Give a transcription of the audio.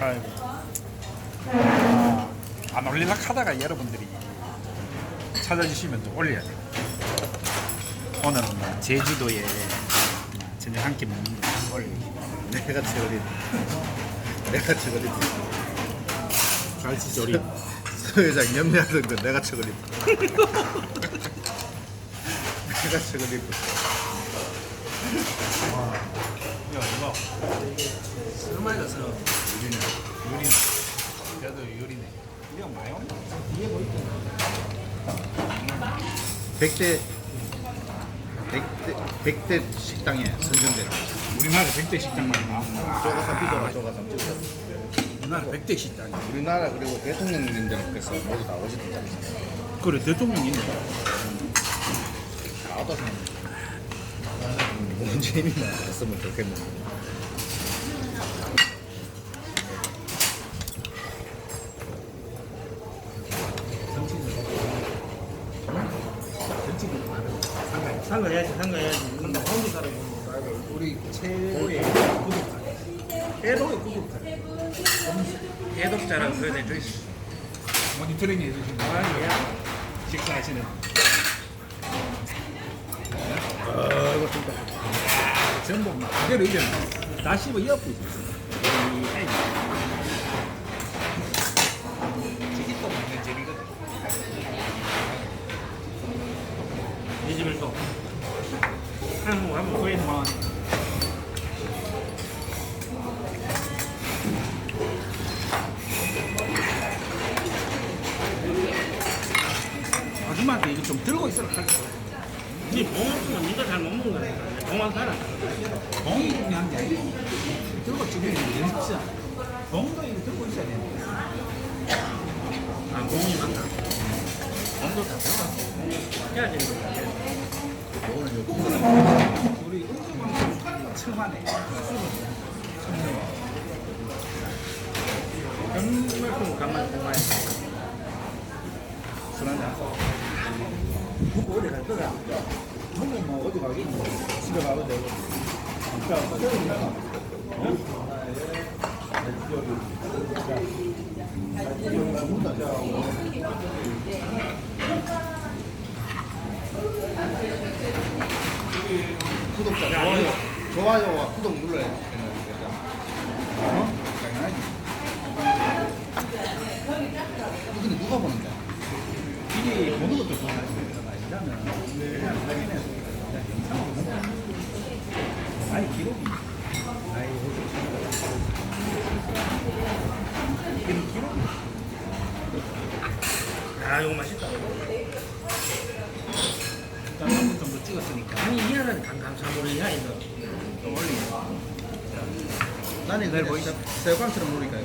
아이고. 아, 안 올리려 하다가 여러분들이 찾아주시면 좀 올려야 돼요. 오늘은 뭐 제주도에 저녁 한 끼 먹는 거 올리고. 내가 최고리 내가 최고리 갈치 조림. 서 회장 염려하던 건 내가 최고리 내가 최고리 야, 이거. 얼마나 서 요리네. 요리네. 그래도 요리네. 이거 많이 온다. 뒤에 뭐 있겠나? 백대 백대 백대 식당에 선정된 우리나라 100대 식당 말이야. 아, 저가 삼피도가 저가 삼피도 우리나라 100대 식당이야. 우리나라 그리고 대통령님들께서 모두 자리잖아요 그래, 대통령이 있네. 다 왔다 사는 문재인이나 왔으면 좋겠는데 상거 해야지, 상거 해야지. 근데 혼자 사람 말고 우리 최고의 구독자. 해독의 구독자. 해독자라고 그래야 되죠? 모니터링 해주신 거. 아니야. 식사하시는. 아이고 진짜 전부 막 그대로 이제 다 씹어 엿고 있어. 찌개도 먹는 재미거든. 이 또. 한번 한번 거의 뭐. 아줌마한테 이거 좀 들고 있어라. 니 봉황은 니가 잘 못 먹는 거야. 봉황 사라. 봉이 그냥 게 아니고 들고 지금 연습자. 봉도 이거 들고 있어야 되는데. 아, 봉이 맞나? 봉도 다 들어가. 해야 되는 거야. 우리 은주방 청하네. 그만큼 가만 보면 술 한잔. 누구 어디 갈 거야? 형님 뭐 어디 가겠니? 집에 가도 되고. 자, 어디 나가? 구독자 좋아요 좋아요와 구독 눌러야 돼 어? 누가 보는 거야? 이게 보는 것도 좋아하는 거야. 아니라면 그냥 확인해서 그냥 영상으로 보자. 아니 기록이. 아이 이런 기록이. 야, 이거 맛있다. 일단 한번 정도 찍었으니까 아니, 미안한 감, 감사모르냐, 이거. 좀 올리고. 나는 그냥 새우깡처럼 누리니까